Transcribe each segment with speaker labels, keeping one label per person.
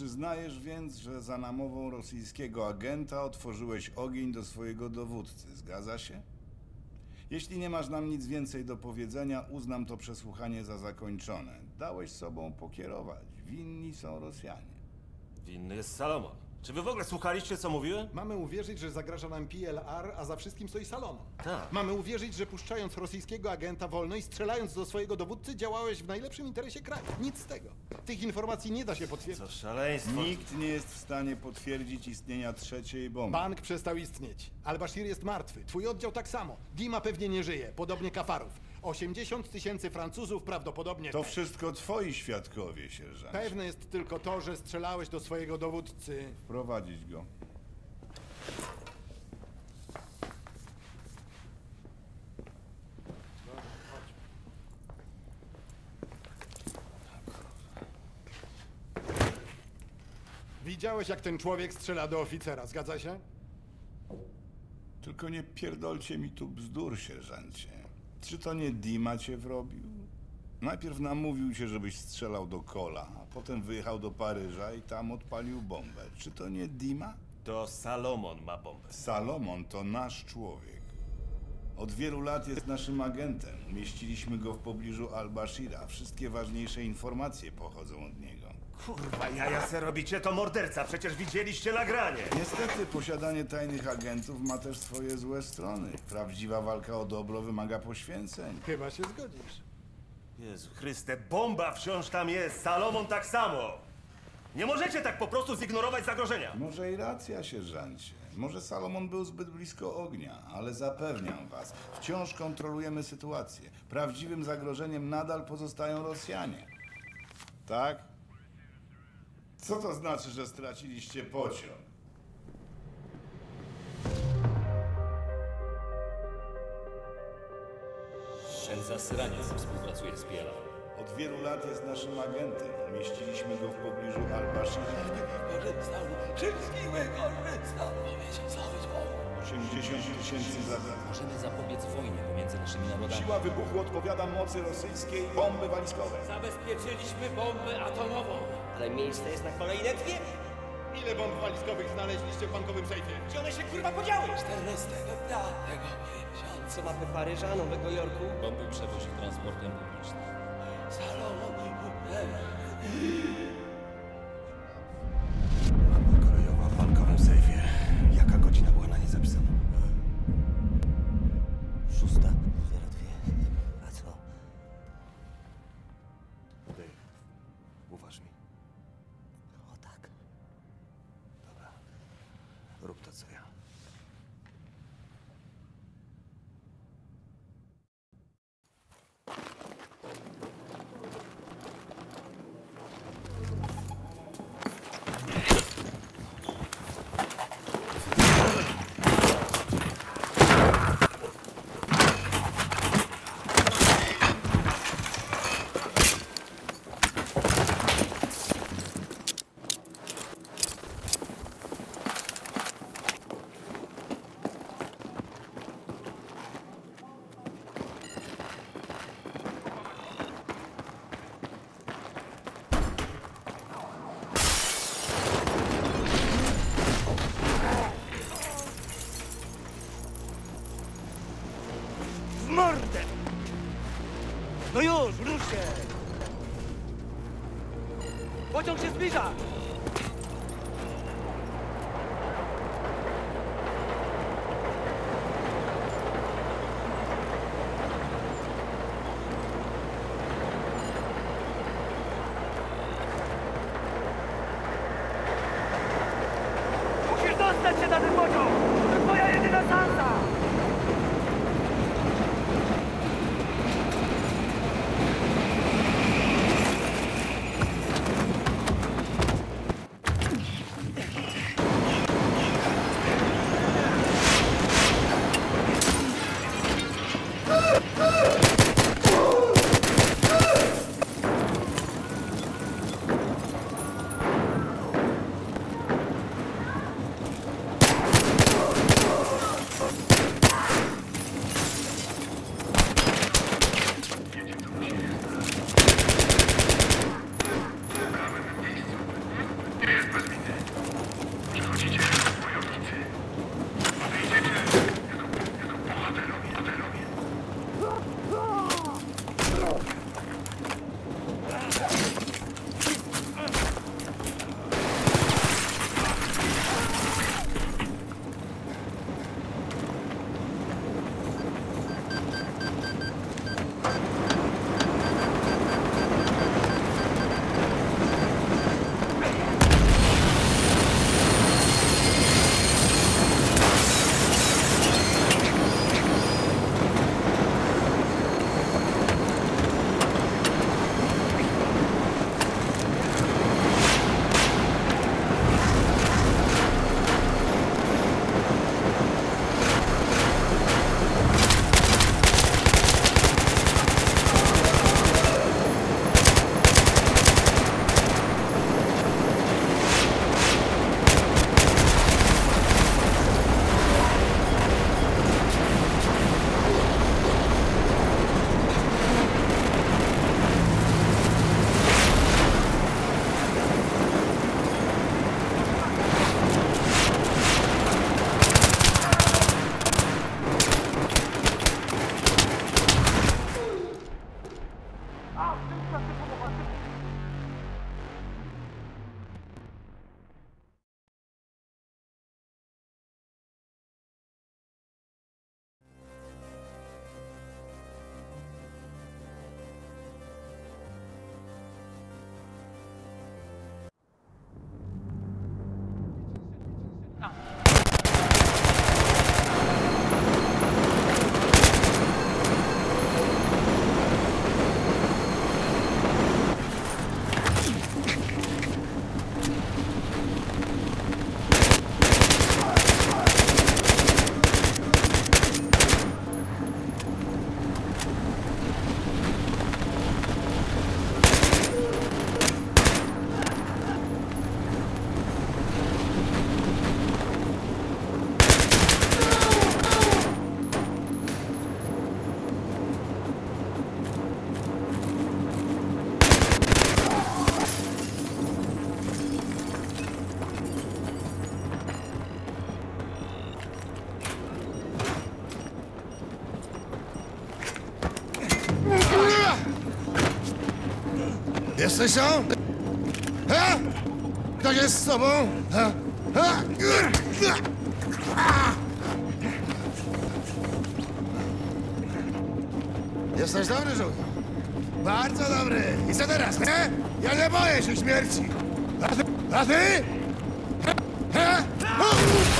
Speaker 1: Przyznajesz więc, że za namową rosyjskiego agenta otworzyłeś ogień do swojego dowódcy, zgadza się? Jeśli nie masz nam nic więcej do powiedzenia, uznam to przesłuchanie za zakończone. Dałeś sobą pokierować. Winni są Rosjanie.
Speaker 2: Winny jest Salomon. Czy wy w ogóle słuchaliście, co mówiłem?
Speaker 3: Mamy uwierzyć, że zagraża nam PLR, a za wszystkim stoi Salomon.
Speaker 2: Tak.
Speaker 3: Mamy uwierzyć, że puszczając rosyjskiego agenta wolno i strzelając do swojego dowódcy działałeś w najlepszym interesie kraju. Nic z tego. Tych informacji nie da się potwierdzić.
Speaker 2: Co szaleństwo.
Speaker 1: Nikt nie jest w stanie potwierdzić istnienia trzeciej bomby.
Speaker 3: Bank przestał istnieć. Al-Bashir jest martwy. Twój oddział tak samo. Dima pewnie nie żyje, podobnie Kafarów. 80 tysięcy Francuzów prawdopodobnie
Speaker 1: To
Speaker 3: też.
Speaker 1: wszystko twoi świadkowie, sierżancie.
Speaker 3: Pewne jest tylko to, że strzelałeś do swojego dowódcy.
Speaker 1: Prowadzić go.
Speaker 3: Widziałeś, jak ten człowiek strzela do oficera, zgadza się?
Speaker 1: Tylko nie pierdolcie mi tu bzdur, sierżancie. Czy to nie Dima cię wrobił? Najpierw namówił cię, żebyś strzelał do Kola, a potem wyjechał do Paryża i tam odpalił bombę. Czy to nie Dima?
Speaker 2: To Salomon ma bombę.
Speaker 1: Salomon to nasz człowiek. Od wielu lat jest naszym agentem. Umieściliśmy go w pobliżu Al-Bashira. Wszystkie ważniejsze informacje pochodzą od niego.
Speaker 2: Kurwa, jaja se robicie, to morderca. Przecież widzieliście nagranie.
Speaker 1: Niestety posiadanie tajnych agentów ma też swoje złe strony. Prawdziwa walka o dobro wymaga poświęceń.
Speaker 3: Chyba się zgodzisz.
Speaker 2: Jezu Chryste, bomba wciąż tam jest. Salomon tak samo. Nie możecie tak po prostu zignorować zagrożenia.
Speaker 1: Może i racja, sierżancie. Może Salomon był zbyt blisko ognia, ale zapewniam was, wciąż kontrolujemy sytuację. Prawdziwym zagrożeniem nadal pozostają Rosjanie. Tak? Co to znaczy, że straciliście pociąg?
Speaker 4: Ten zasraniec współpracuje z PLA.
Speaker 1: Od wielu lat jest naszym agentem. Umieściliśmy go w pobliżu Al-Bashira.
Speaker 5: Korzystał, wszystkiego korzystał, powiedział cały człowiek.
Speaker 1: 80 tysięcy zabitych.
Speaker 4: Możemy zapobiec wojnie pomiędzy naszymi narodami.
Speaker 1: Siła wybuchu odpowiada mocy rosyjskiej bomby walizkowe.
Speaker 5: Zabezpieczyliśmy bombę atomową. Ale miejsce jest na kolejne dwie.
Speaker 3: Ile bomb walizkowych znaleźliście w bankowym sejfie?
Speaker 5: Gdzie one się kurwa podziały? 14 dnia tego miesiąca. Mapy Paryża, Nowego Jorku.
Speaker 4: Bomby przewozi transportem publicznym.
Speaker 5: No już, rusz się! Pociąg się zbliża!
Speaker 6: Tam? Ha? Ktoś jest z tobą? Ha? Ha? Jesteś dobry, żołnierz. Bardzo dobry. I co teraz, he? Ja nie boję się śmierci. A ty? A ty? He? He?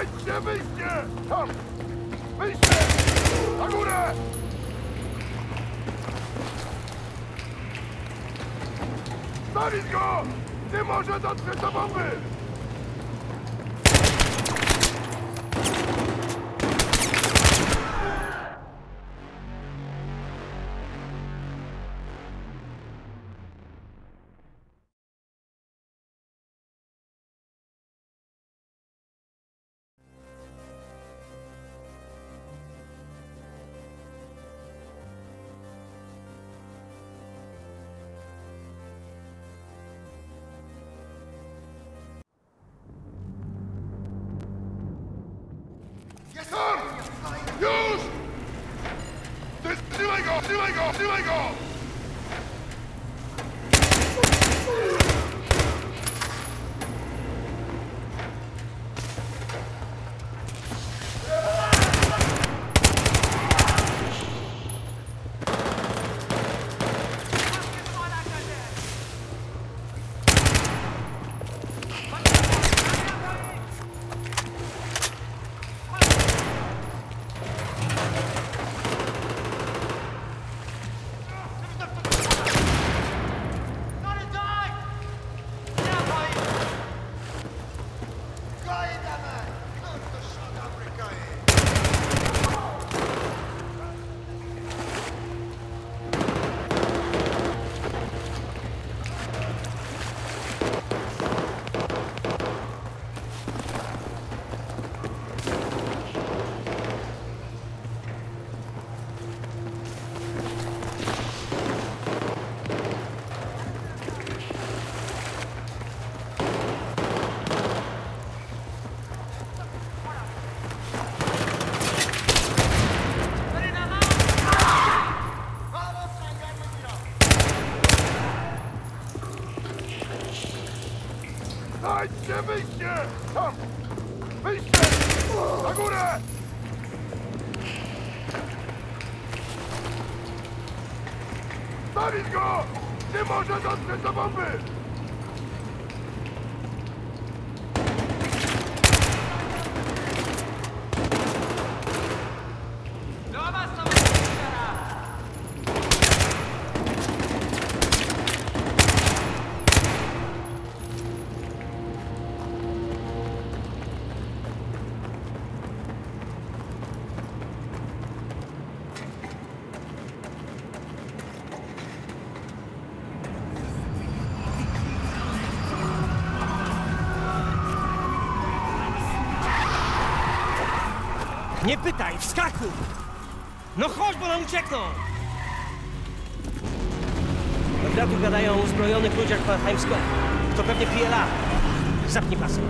Speaker 7: Znajdźcie wyjście! Tam! Wyjście! Na górę! Stawić go! Nie może dotrzeć do bomby! illegal, illegal, go. Nie może dotrzeć do bomby!
Speaker 5: Nie pytaj, wskakuj! No chodź, bo nam uciekną! Do wiatru gadają o uzbrojonych ludziach w Mannheim Square. To pewnie PLA. Zapnij pasy.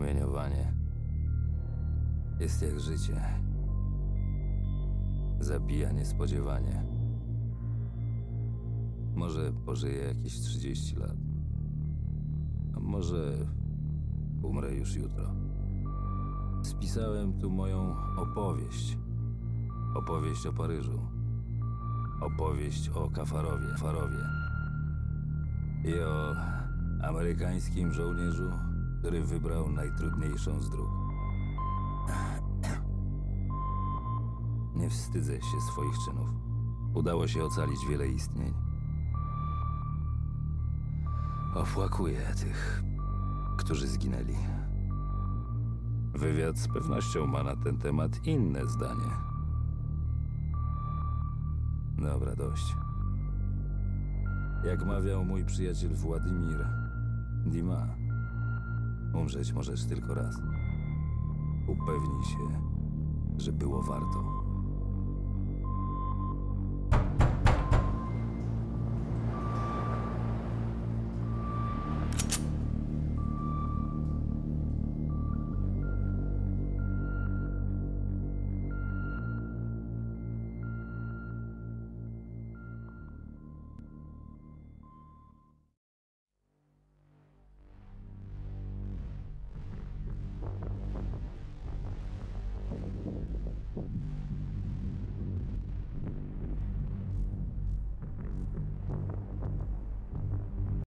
Speaker 8: Promieniowanie jest jak życie. Zabija niespodziewanie. Może pożyję jakieś 30 lat. A może umrę już jutro. Spisałem tu moją opowieść. Opowieść o Paryżu. Opowieść o Kafarowie. Farowie. I o amerykańskim żołnierzu, który wybrał najtrudniejszą z dróg. Nie wstydzę się swoich czynów. Udało się ocalić wiele istnień. Opłakuję tych, którzy zginęli. Wywiad z pewnością ma na ten temat inne zdanie. Dobra, dość. Jak mawiał mój przyjaciel Władimir, Dima, umrzeć możesz tylko raz. Upewnij się, że było warto.